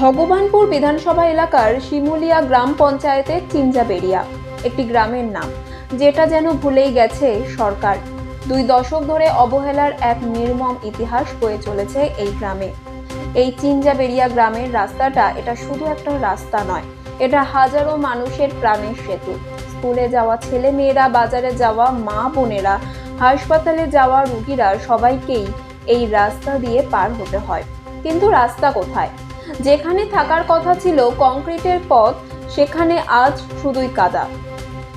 ভগবানপুর বিধানসভা এলাকার শিমুলিয়া গ্রাম পঞ্চায়েতের চিঞ্জাবেড়িয়া একটি গ্রামের নাম, যেটা যেন ভুলেই গেছে সরকার। দুই দশক ধরে অবহেলার এক নির্মম ইতিহাস বয়ে চলেছে এই গ্রামে। এই চিঞ্জাবেড়িয়া গ্রামের রাস্তাটা এটা শুধু একটা রাস্তা নয়, এটা হাজারো মানুষের প্রাণের সেতু। স্কুলে যাওয়া ছেলে মেয়েরা বাজারে যাওয়া মা বোনেরা, হাসপাতালে যাওয়া রুগীরা সবাইকেই এই রাস্তা দিয়ে পার হতে হয়। কিন্তু রাস্তা কোথায়? যেখানে থাকার কথা ছিল কংক্রিটের পথ, সেখানে আজ শুধুই কাদা।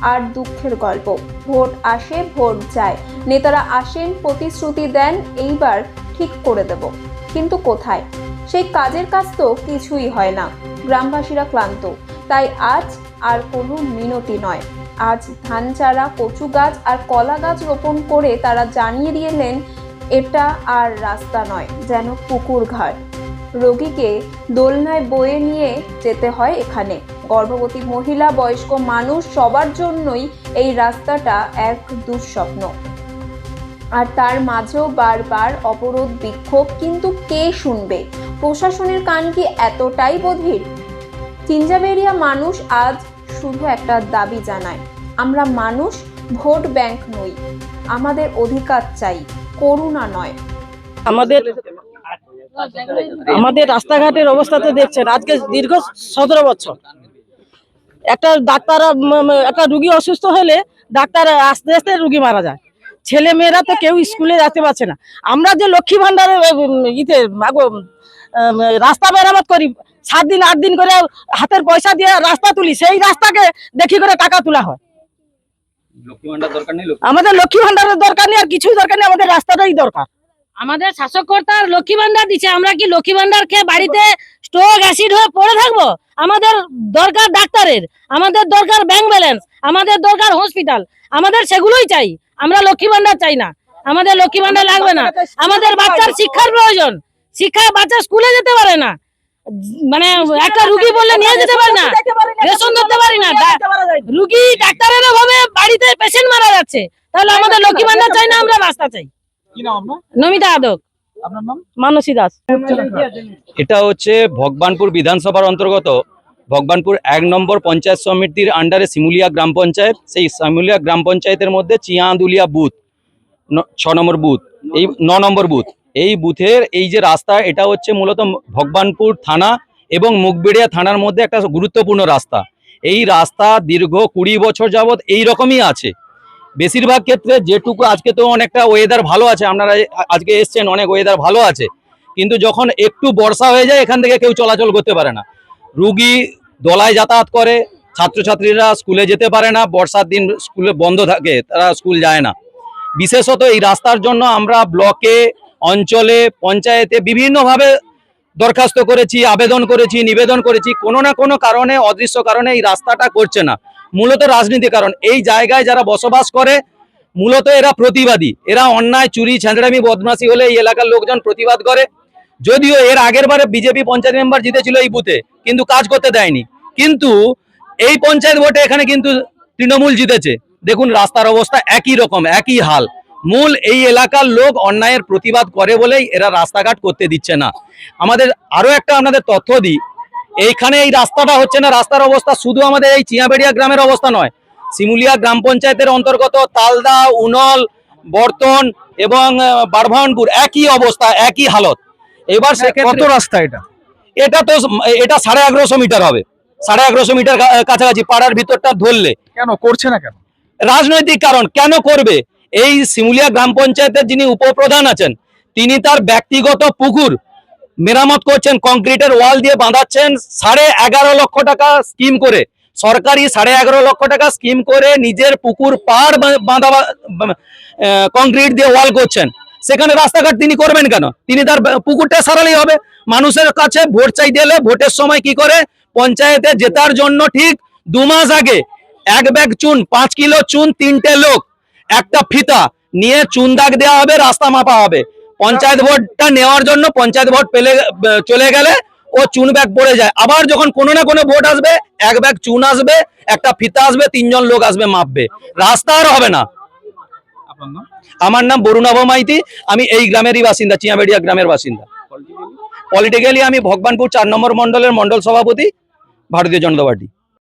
আর দুঃখের গল্প, ভোট আসে, ভোট যায়। নেতারা আসেন, প্রতিশ্রুতি দেন, এইবার ঠিক করে দেব। কিন্তু কোথায়? সেই কাজের কাজ তো কিছুই হয় না। গ্রামবাসীরা ক্লান্ত। তাই আজ আর কোনো মিনতি নয়। আজ ধান চারা, কচু গাছ আর কলা গাছ রোপণ করে তারা জানিয়ে দিয়েলেন, এটা আর রাস্তা নয়, যেন পুকুর ঘাট। রোগীকে দোলনায় বয়ে নিয়ে যেতে হয় এখানে। গর্ভবতী মহিলা, বয়স্ক মানুষ সবার জন্যই এই রাস্তাটা এক দুঃস্বপ্ন। আর তার মাঝেও বারবার অবরোধ, বিক্ষোভ, কিন্তু কে শুনবে? প্রশাসনের কান কি এতটাই বধির? চিঞ্জাবেরিয়া মানুষ আজ শুধু একটা দাবি জানায়, আমরা মানুষ, ভোট ব্যাংক নই, আমাদের অধিকার চাই, করুণা নয়। আমাদের আমাদের রাস্তাঘাটের অবস্থা তো দেখছেন আজকে দীর্ঘ সতেরো বছর। একটা ডাক্তার একটা রুগী অসুস্থ হলে ডাক্তার আস্তে আস্তে রুগী মারা যায়। ছেলে মেয়েরা তো কেউ স্কুলে যেতে পারছে না। আমরা যে লক্ষ্মী ভান্ডারের ইতে রাস্তা মেরামত করি সাত দিন আট দিন করে হাতের পয়সা দিয়ে রাস্তা তুলি সেই রাস্তাকে দেখি করে টাকা তোলা হয়। ভান্ডার আমাদের লক্ষ্মী ভান্ডারের দরকার নেই আর কিছুই দরকার নেই আমাদের রাস্তাটাই দরকার। আমাদের শাসক কর্তার লক্ষ্মী ভান্ডার দিচ্ছে আমরা কি লক্ষ্মী ভান্ডার খেয়ে বাড়িতে স্ট্রোক অ্যাসিড হয়ে পড়ে থাকব? আমাদের দরকার ডাক্তারের আমাদের দরকার ব্যাংক ব্যালেন্স আমাদের দরকার হসপিটাল আমাদের সেগুলোই চাই। আমরা লক্ষ্মী ভান্ডার চাই না। আমাদের লক্ষ্মী ভান্ডার লাগবে না। আমাদের বাচ্চার শিক্ষার প্রয়োজন। শিক্ষা বাচ্চা স্কুলে যেতে পারে না। মানে একটা রুগী বললে নিয়ে যেতে পারে না। রেশন ধরতে পারি না। রুগী ডাক্তারের অভাবে বাড়িতে পেশেন্ট মারা যাচ্ছে। তাহলে আমাদের লক্ষ্মী ভান্ডার চাই না। আমরা রাস্তা চাই। নমিতা আদক। আপনার নাম? মানসী দাস। এটা হচ্ছে ভগবানপুর বিধানসভার অন্তর্গত। ভগবানপুর এক নম্বর পঞ্চায়েত সমিতির আন্ডারে শিমুলিয়া গ্রাম পঞ্চায়েত। সেই শিমুলিয়া গ্রাম পঞ্চায়েতের মধ্যে চিয়াঁদুলিয়া বুথ ছ নম্বর বুথ এই ন নম্বর বুথ। এই বুথের এই যে রাস্তা এটা হচ্ছে মূলত ভগবানপুর থানা এবং মুখবেড়িয়া থানার মধ্যে একটা গুরুত্বপূর্ণ রাস্তা। এই রাস্তা দীর্ঘ কুড়ি বছর যাবৎ এই রকমই আছে। বেশিরভাগ ক্ষেত্রে যেটুকু, আজকে তো অনেকটা ওয়েদার ভালো আছে, আপনারা আজকে এসছেন, অনেক ওয়েদার ভালো আছে। কিন্তু যখন একটু বর্ষা হয়ে যায়, এখান থেকে কেউ চলাচল করতে পারে না। রুগী দলায় যাতায়াত করে, ছাত্রছাত্রীরা স্কুলে যেতে পারে না, বর্ষার দিন স্কুলে বন্ধ থাকে, তারা স্কুল যায় না। বিশেষত এই রাস্তার জন্য আমরা ব্লকে, অঞ্চলে, পঞ্চায়েতে বিভিন্নভাবে দরখাস্ত করেছি, আবেদন করেছি, নিবেদন করেছি, কোনো না কোনো কারণে, অদৃশ্য কারণে এই রাস্তাটা করছে না। মূলত রাজনীতি, কারণ এই জায়গায় যারা বসবাস করে, মূলত এরা প্রতিবাদী। এরা অন্যায়, চুরি ছেঁচড়ামি বদমাশি হলে এই এলাকার লোকজন প্রতিবাদ করে। যদিও এর আগের বারে বিজেপি পঞ্চায়েত মেম্বার জিতেছিল এই বুথে, কিন্তু কাজ করতে দেয়নি। কিন্তু এই পঞ্চায়েত ভোটে এখানে কিন্তু তৃণমূল জিতেছে। দেখুন, রাস্তার অবস্থা একই রকম, একই হাল। মূল এই এলাকার লোক অন্যায়ের প্রতিবাদ করে বলেই এরা রাস্তাঘাট করতে দিচ্ছে না। আমাদের আরও একটা আপনাদের তথ্য দিই। এইখানে এই রাস্তাটা হচ্ছে না রাস্তার অবস্থা শুধু আমাদের এই চিয়াবেড়িয়া গ্রামের অবস্থা নয়। শিমুলিয়া গ্রাম পঞ্চায়েতের অন্তর্গত তালদা উনল বর্তন এবং বারভানপুর একই অবস্থা একই হালত। এবার কত রাস্তা এটা? এটা তো এটা সাড়ে এগারোশো মিটার হবে। সাড়ে এগারোশো মিটার কাছাকাছি পাড়ার ভিতরটা ধরলে। কেন? করছে না কেন? রাজনৈতিক কারণ কেন করবে? এই শিমুলিয়া গ্রাম পঞ্চায়েতের যিনি উপপ্রধান আছেন তিনি তার ব্যক্তিগত পুকুর মেরামত করছেন, কংক্রিটের ওয়াল দিয়ে বাঁধাচ্ছেন, সাড়ে এগারো লক্ষ টাকা স্কিম করে। সরকারি সাড়ে এগারো লক্ষ টাকা স্কিম করে নিজের পুকুর পাড় বাঁধা কংক্রিট দিয়ে ওয়াল করছেন। সেখানে রাস্তাঘাট তিনি করবেন কেন? তিনি তার পুকুরটা সারালেই হবে। মানুষের কাছে ভোট চাইতে এলে ভোটের সময় কি করে? পঞ্চায়েতে জেতার জন্য ঠিক দু মাস আগে এক ব্যাগ চুন, পাঁচ কিলো চুন তিনটে লোক, একটা ফিতা নিয়ে চুন দাগ দেওয়া হবে, রাস্তা মাপা হবে। পঞ্চায়েত ভোটটা নেওয়ার জন্য পঞ্চায়েত ভোট পেলে চলে গেলে ও চুন ব্যাগ পড়ে যায়। আবার যখন কোনো না কোনো ভোট আসবে এক ব্যাগ চুন আসবে একটা ফিতা আসবে তিনজন লোক আসবে মাপবে। রাস্তা আর হবে না। আমার নাম বরুণাভ মাইতি আমি এই গ্রামেরই বাসিন্দা চিয়াবেড়িয়া গ্রামের বাসিন্দা। পলিটিক্যালি আমি ভগবানপুর চার নম্বর মণ্ডলের মণ্ডল সভাপতি ভারতীয় জনতা পার্টি।